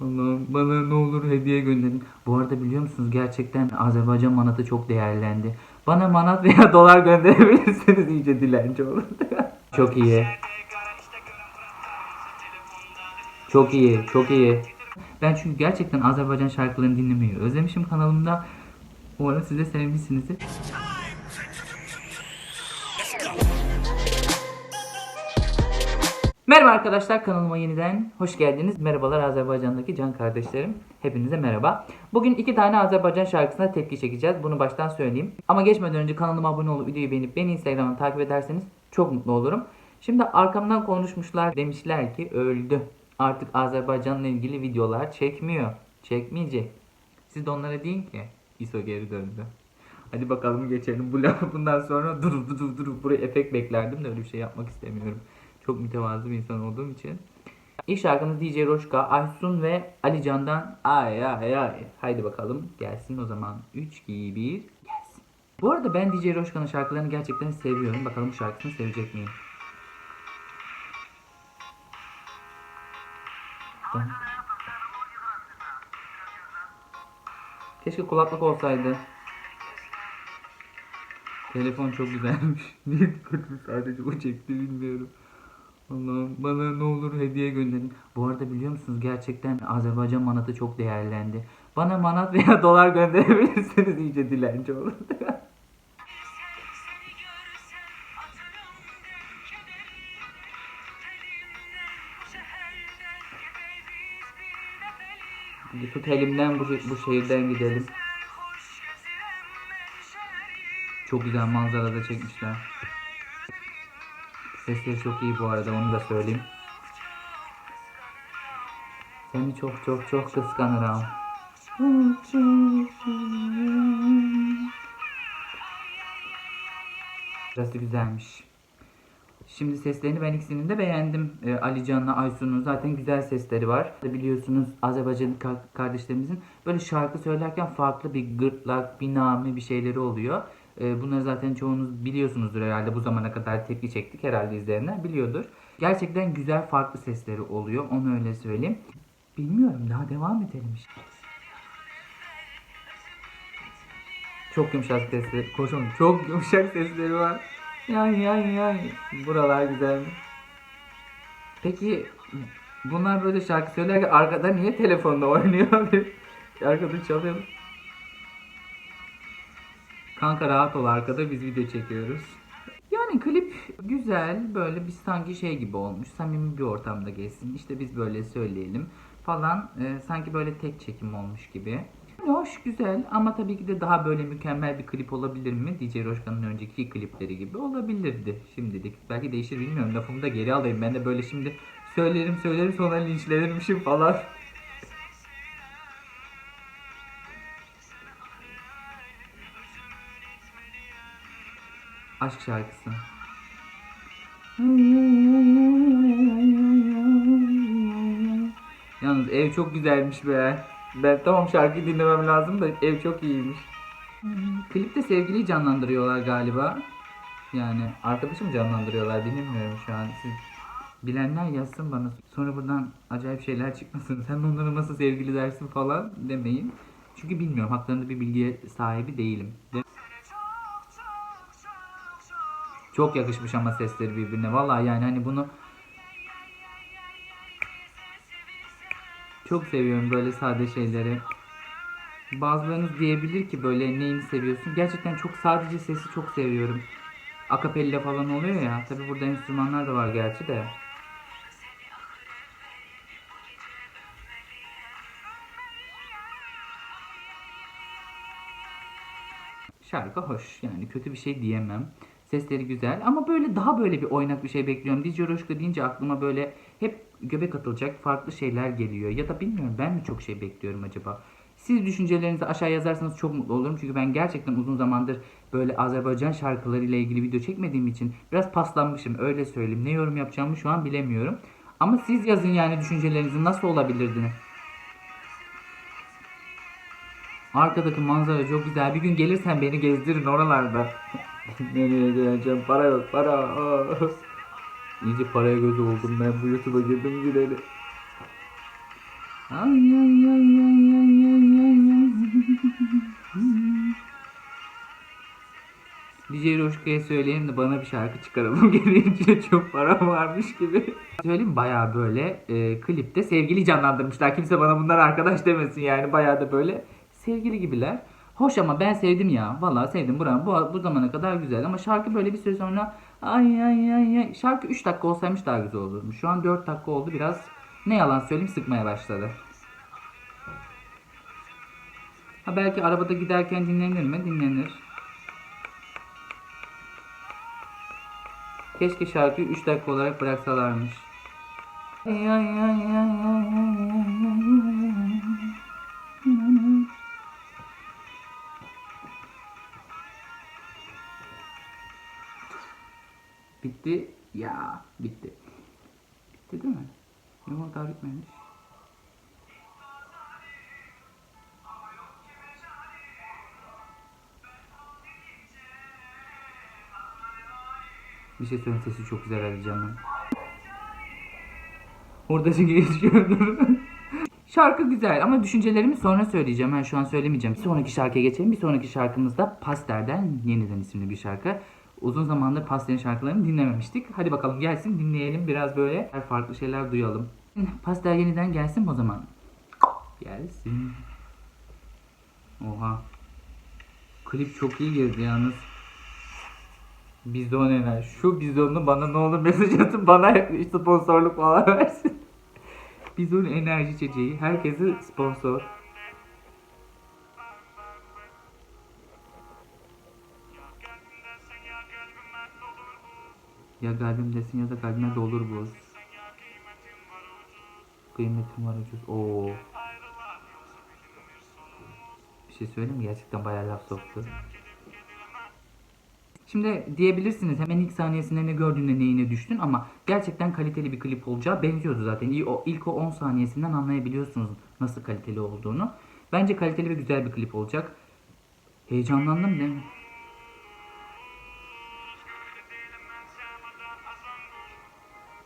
Allah'ım bana ne olur hediye gönderin. Bu arada biliyor musunuz gerçekten Azerbaycan manatı çok değerlendi. Bana manat veya dolar gönderebilirseniz iyice dilenci olur. çok iyi. Çok iyi, çok iyi. Ben çünkü gerçekten Azerbaycan şarkılarını dinlemeyi özlemişim kanalımda. Umarım siz de sevmişsinizdir. Merhaba arkadaşlar kanalıma yeniden hoş geldiniz. Merhabalar Azerbaycan'daki can kardeşlerim. Hepinize merhaba. Bugün iki tane Azerbaycan şarkısına tepki çekeceğiz. Bunu baştan söyleyeyim. Ama geçmeden önce kanalıma abone olup videoyu beğenip beni Instagram'dan takip ederseniz çok mutlu olurum. Şimdi arkamdan konuşmuşlar demişler ki öldü. Artık Azerbaycan'la ilgili videolar çekmiyor. Çekmeyecek. Siz de onlara deyin ki ISO geri döndü. Hadi bakalım geçelim. Bu lafı bundan sonra dur dur dur dur buraya efekt beklerdim de öyle bir şey yapmak istemiyorum. Çok mütevazı bir insan olduğum için. İlk şarkımız DJ Roşka, Aysun ve Ali Can'dan ay ay ay. Haydi bakalım gelsin o zaman. 3, 2, 1 gelsin. Bu arada ben DJ Roşka'nın şarkılarını gerçekten seviyorum. Bakalım bu şarkısını sevecek miyim? Keşke kulaklık olsaydı. Telefon çok güzelmiş. Niye dikkatimi sadece o çekti bilmiyorum. Allah'ım bana ne olur hediye gönderin. Bu arada biliyor musunuz gerçekten Azerbaycan manatı çok değerlendi. Bana manat veya dolar gönderebilirseniz iyice dilenci olur. Tut elimden bu, bu şehirden gidelim. Çok güzel manzarada çekmişler. Sesleri çok iyi bu arada onu da söyleyeyim. Seni çok çok çok kıskanırım. Burası güzelmiş. Şimdi seslerini ben ikisinin de beğendim. Ee, Ali Can'la Aysun'un zaten güzel sesleri var. Biliyorsunuz Azerbaycan ka- kardeşlerimizin böyle şarkı söylerken farklı bir gırtlak, bir name bir şeyleri oluyor. Ee, bunları zaten çoğunuz biliyorsunuzdur herhalde. Bu zamana kadar tepki çektik herhalde izleyenler biliyordur. Gerçekten güzel farklı sesleri oluyor. Onu öyle söyleyeyim. Bilmiyorum daha devam edelim işte. Çok yumuşak sesleri. Koşun çok yumuşak sesleri var. Yan yan yan. Buralar güzel. Peki bunlar böyle şarkı söylerken arkada niye telefonla oynuyor? arkada çalıyor. Kanka rahat ol arkada biz video çekiyoruz. Yani klip güzel böyle bir sanki şey gibi olmuş. Samimi bir ortamda geçsin. İşte biz böyle söyleyelim falan. Ee, sanki böyle tek çekim olmuş gibi. Hoş güzel ama tabii ki de daha böyle mükemmel bir klip olabilir mi? DJ Roşkan'ın önceki klipleri gibi olabilirdi şimdilik. Belki değişir bilmiyorum. Lafımı da geri alayım. Ben de böyle şimdi söylerim söylerim sonra linçlenirmişim falan. Aşk şarkısı. Yalnız ev çok güzelmiş be. Ben tamam şarkıyı dinlemem lazım da ev çok iyiymiş. Klipte sevgiliyi canlandırıyorlar galiba. Yani arkadaşım canlandırıyorlar bilmiyorum şu an. Siz bilenler yazsın bana. Sonra buradan acayip şeyler çıkmasın. Sen onlara nasıl sevgili dersin falan demeyin. Çünkü bilmiyorum. Haklarında bir bilgiye sahibi değilim. De- çok yakışmış ama sesleri birbirine. Vallahi yani hani bunu çok seviyorum böyle sade şeyleri. Bazılarınız diyebilir ki böyle neyini seviyorsun? Gerçekten çok sadece sesi çok seviyorum. Akapella falan oluyor ya. Tabi burada enstrümanlar da var gerçi de. Şarkı hoş yani kötü bir şey diyemem. Sesleri güzel ama böyle daha böyle bir oynak bir şey bekliyorum. DJ Roşka deyince aklıma böyle hep göbek atılacak farklı şeyler geliyor. Ya da bilmiyorum ben mi çok şey bekliyorum acaba? Siz düşüncelerinizi aşağı yazarsanız çok mutlu olurum. Çünkü ben gerçekten uzun zamandır böyle Azerbaycan şarkıları ile ilgili video çekmediğim için biraz paslanmışım öyle söyleyeyim. Ne yorum yapacağımı şu an bilemiyorum. Ama siz yazın yani düşüncelerinizi nasıl olabilirdiniz? Arkadaki manzara çok güzel. Bir gün gelirsen beni gezdirin oralarda. Nereye geleceğim? Para yok, para. İyice paraya göz oldum ben bu YouTube'a girdim gireli. Ay ay ay ay ay ay ay. DJ Roşka'ya söyleyelim de bana bir şarkı çıkaralım. Gelince çok para varmış gibi. Söyleyeyim baya böyle e, klipte sevgili canlandırmışlar. Kimse bana bunlar arkadaş demesin yani. Baya da böyle sevgili gibiler. Hoş ama ben sevdim ya. Vallahi sevdim. Buran bu, bu zamana kadar güzel. Ama şarkı böyle bir süre sonra ay ay ay ay. Şarkı 3 dakika olsaymış daha güzel olurmuş. Şu an 4 dakika oldu. Biraz ne yalan söyleyeyim sıkmaya başladı. Ha belki arabada giderken dinlenir mi? Dinlenir. Keşke şarkıyı 3 dakika olarak bıraksalarmış. Ay ay ay ay ay ay Bir şey söyleyeyim sesi çok güzel Ali Can'ın. Orada çünkü geçiyordur. Şarkı güzel ama düşüncelerimi sonra söyleyeceğim. Ben şu an söylemeyeceğim. Bir sonraki şarkıya geçelim. Bir sonraki şarkımızda Paster'den yeniden isimli bir şarkı. Uzun zamandır Paster'in şarkılarını dinlememiştik. Hadi bakalım gelsin dinleyelim. Biraz böyle farklı şeyler duyalım. Paster yeniden gelsin o zaman? Gelsin. Oha. Klip çok iyi girdi yalnız. Bizon Ener. Şu bizonu bana ne olur mesaj atın bana sponsorluk falan versin. Bizon enerji içeceği. Herkese sponsor. Ya kalbim desin ya da kalbime dolur buz. Kıymetim var ucuz. Oo. Bir şey söyleyeyim mi? Gerçekten bayağı laf soktu. Şimdi diyebilirsiniz hemen ilk saniyesinde ne gördüğünde neyine düştün ama gerçekten kaliteli bir klip olacağı benziyordu zaten. İyi, o, ilk o 10 saniyesinden anlayabiliyorsunuz nasıl kaliteli olduğunu. Bence kaliteli ve güzel bir klip olacak. Heyecanlandım değil mi?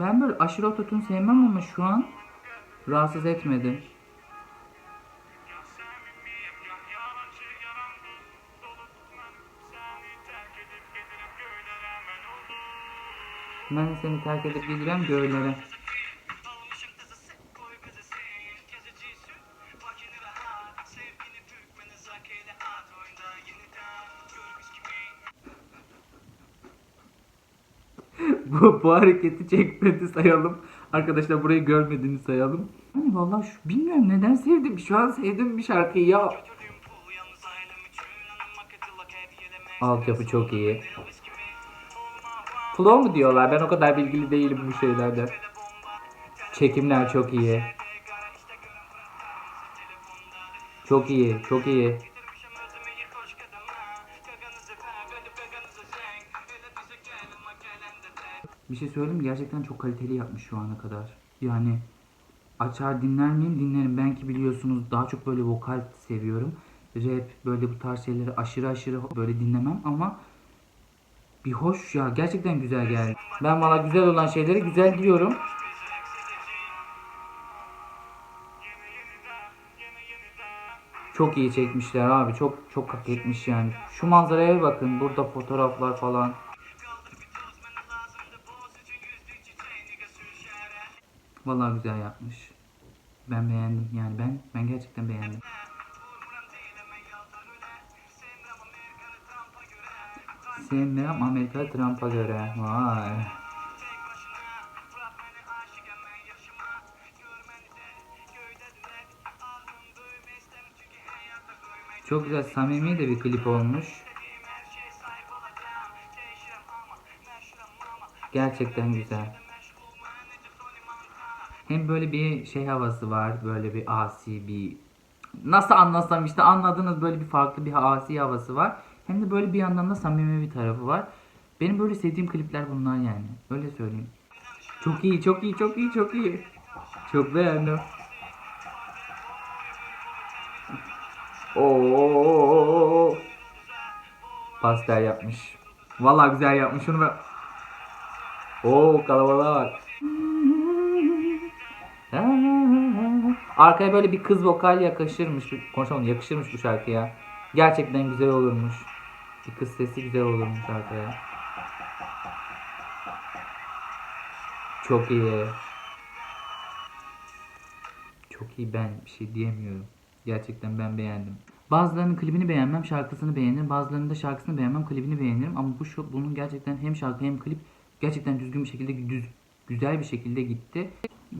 Ben böyle aşırı ototun sevmem ama şu an rahatsız etmedi. Ben seni terk edip giderim göğlere. bu, bu hareketi çekmedi sayalım. Arkadaşlar burayı görmediğini sayalım. Hani vallahi şu, bilmiyorum neden sevdim. Şu an sevdim bir şarkıyı ya. Altyapı çok iyi. Flow mu diyorlar? Ben o kadar bilgili değilim bu şeylerde. Çekimler çok iyi. Çok iyi, çok iyi. Bir şey söyleyeyim mi? Gerçekten çok kaliteli yapmış şu ana kadar. Yani açar dinler miyim? Dinlerim. Ben ki biliyorsunuz daha çok böyle vokal seviyorum. Rap böyle bu tarz şeyleri aşırı aşırı böyle dinlemem ama bir hoş ya gerçekten güzel geldi. Ben valla güzel olan şeyleri güzel diyorum. Çok iyi çekmişler abi. Çok çok hak etmiş yani. Şu manzaraya bakın. Burada fotoğraflar falan. Vallahi güzel yapmış. Ben beğendim. Yani ben ben gerçekten beğendim. Sevmem Amerika Trump'a göre. Vay. Çok güzel samimi de bir klip olmuş. Gerçekten güzel. Hem böyle bir şey havası var. Böyle bir asi bir nasıl anlasam işte anladınız böyle bir farklı bir asi havası var. Hem de böyle bir yandan da samimi bir tarafı var. Benim böyle sevdiğim klipler bunlar yani. Öyle söyleyeyim. Çok iyi, çok iyi, çok iyi, çok iyi. Çok beğendim. Oo. Pastel yapmış. Vallahi güzel yapmış şunu ben. Oo kalabalığa bak. Arkaya böyle bir kız vokal yakışırmış. Konuşamadım yakışırmış bu şarkıya. Gerçekten güzel olurmuş. Bir kız sesi güzel olurmuş arkaya. Çok iyi. Çok iyi ben bir şey diyemiyorum. Gerçekten ben beğendim. Bazılarının klibini beğenmem, şarkısını beğenirim. Bazılarının da şarkısını beğenmem, klibini beğenirim. Ama bu şu, bunun gerçekten hem şarkı hem klip gerçekten düzgün bir şekilde düz, güzel bir şekilde gitti.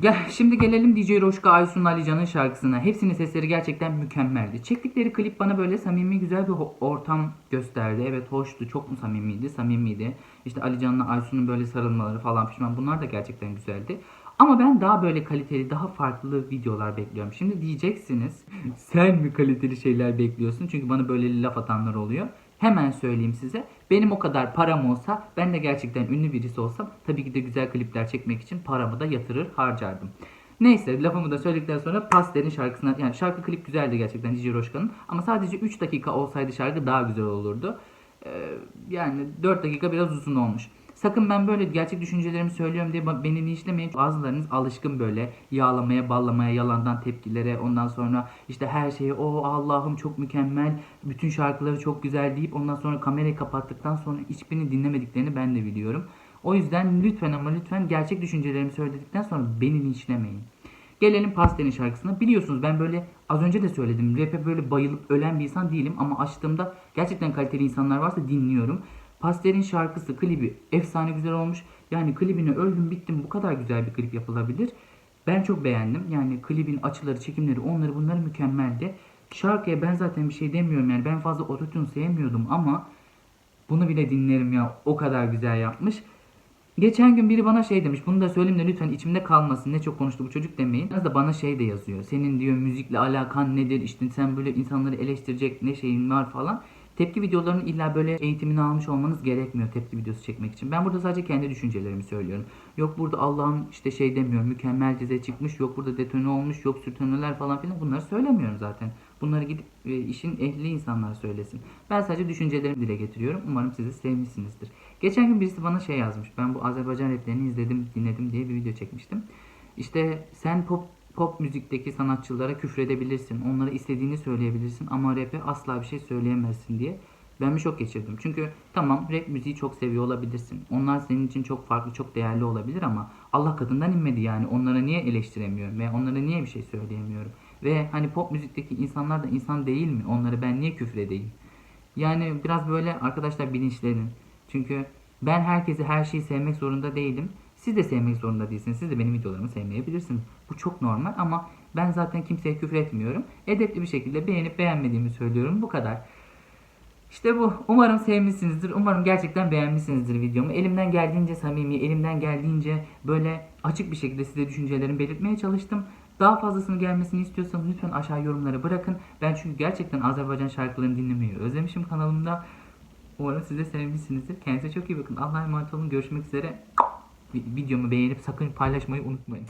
Gel, şimdi gelelim DJ Roşka Aysun Alican'ın şarkısına. Hepsinin sesleri gerçekten mükemmeldi. Çektikleri klip bana böyle samimi güzel bir ortam gösterdi. Evet hoştu, çok mu samimiydi? Samimiydi. İşte Alican'la Aysun'un böyle sarılmaları falan pişman bunlar da gerçekten güzeldi. Ama ben daha böyle kaliteli, daha farklı videolar bekliyorum. Şimdi diyeceksiniz, sen mi kaliteli şeyler bekliyorsun? Çünkü bana böyle laf atanlar oluyor. Hemen söyleyeyim size. Benim o kadar param olsa, ben de gerçekten ünlü birisi olsam tabii ki de güzel klipler çekmek için paramı da yatırır, harcardım. Neyse lafımı da söyledikten sonra Pastel'in şarkısına yani şarkı klip güzeldi gerçekten Cici Roşkan'ın ama sadece 3 dakika olsaydı şarkı daha güzel olurdu. Ee, yani 4 dakika biraz uzun olmuş. Sakın ben böyle gerçek düşüncelerimi söylüyorum diye beni linçlemeyin. Bazılarınız alışkın böyle yağlamaya, ballamaya, yalandan tepkilere, ondan sonra işte her şeyi o Allah'ım çok mükemmel, bütün şarkıları çok güzel deyip ondan sonra kamerayı kapattıktan sonra hiçbirini dinlemediklerini ben de biliyorum. O yüzden lütfen ama lütfen gerçek düşüncelerimi söyledikten sonra beni linçlemeyin. Gelelim Pastel'in şarkısına. Biliyorsunuz ben böyle az önce de söyledim. Rap'e böyle bayılıp ölen bir insan değilim ama açtığımda gerçekten kaliteli insanlar varsa dinliyorum. Pastel'in şarkısı, klibi efsane güzel olmuş. Yani klibine öldüm bittim bu kadar güzel bir klip yapılabilir. Ben çok beğendim. Yani klibin açıları, çekimleri, onları bunları mükemmeldi. Şarkıya ben zaten bir şey demiyorum yani ben fazla ototune sevmiyordum ama bunu bile dinlerim ya o kadar güzel yapmış. Geçen gün biri bana şey demiş. Bunu da söyleyeyim de lütfen içimde kalmasın. Ne çok konuştu bu çocuk demeyin. Biraz da bana şey de yazıyor. Senin diyor müzikle alakan nedir? İşte sen böyle insanları eleştirecek ne şeyin var falan. Tepki videolarının illa böyle eğitimini almış olmanız gerekmiyor tepki videosu çekmek için. Ben burada sadece kendi düşüncelerimi söylüyorum. Yok burada Allah'ım işte şey demiyorum mükemmel dize çıkmış. Yok burada detone olmuş. Yok sürtünmeler falan filan. Bunları söylemiyorum zaten. Bunları gidip e, işin ehli insanlar söylesin. Ben sadece düşüncelerimi dile getiriyorum. Umarım siz de sevmişsinizdir. Geçen gün birisi bana şey yazmış. Ben bu Azerbaycan raplerini izledim, dinledim diye bir video çekmiştim. İşte sen pop pop müzikteki sanatçılara küfredebilirsin. Onlara istediğini söyleyebilirsin ama rap'e asla bir şey söyleyemezsin diye. Ben bir şok geçirdim. Çünkü tamam rap müziği çok seviyor olabilirsin. Onlar senin için çok farklı, çok değerli olabilir ama Allah katından inmedi yani. Onlara niye eleştiremiyorum ve onlara niye bir şey söyleyemiyorum? Ve hani pop müzikteki insanlar da insan değil mi? Onlara ben niye küfredeyim? Yani biraz böyle arkadaşlar bilinçlenin. Çünkü ben herkesi her şeyi sevmek zorunda değilim. Siz de sevmek zorunda değilsiniz. Siz de benim videolarımı sevmeyebilirsiniz. Bu çok normal ama ben zaten kimseye küfür etmiyorum. Edepli bir şekilde beğenip beğenmediğimi söylüyorum. Bu kadar. İşte bu. Umarım sevmişsinizdir. Umarım gerçekten beğenmişsinizdir videomu. Elimden geldiğince samimi, elimden geldiğince böyle açık bir şekilde size düşüncelerimi belirtmeye çalıştım. Daha fazlasını gelmesini istiyorsanız lütfen aşağı yorumlara bırakın. Ben çünkü gerçekten Azerbaycan şarkılarını dinlemeyi özlemişim kanalımda. Umarım siz de sevmişsinizdir. Kendinize çok iyi bakın. Allah'a emanet olun. Görüşmek üzere. Videomu beğenip sakın paylaşmayı unutmayın.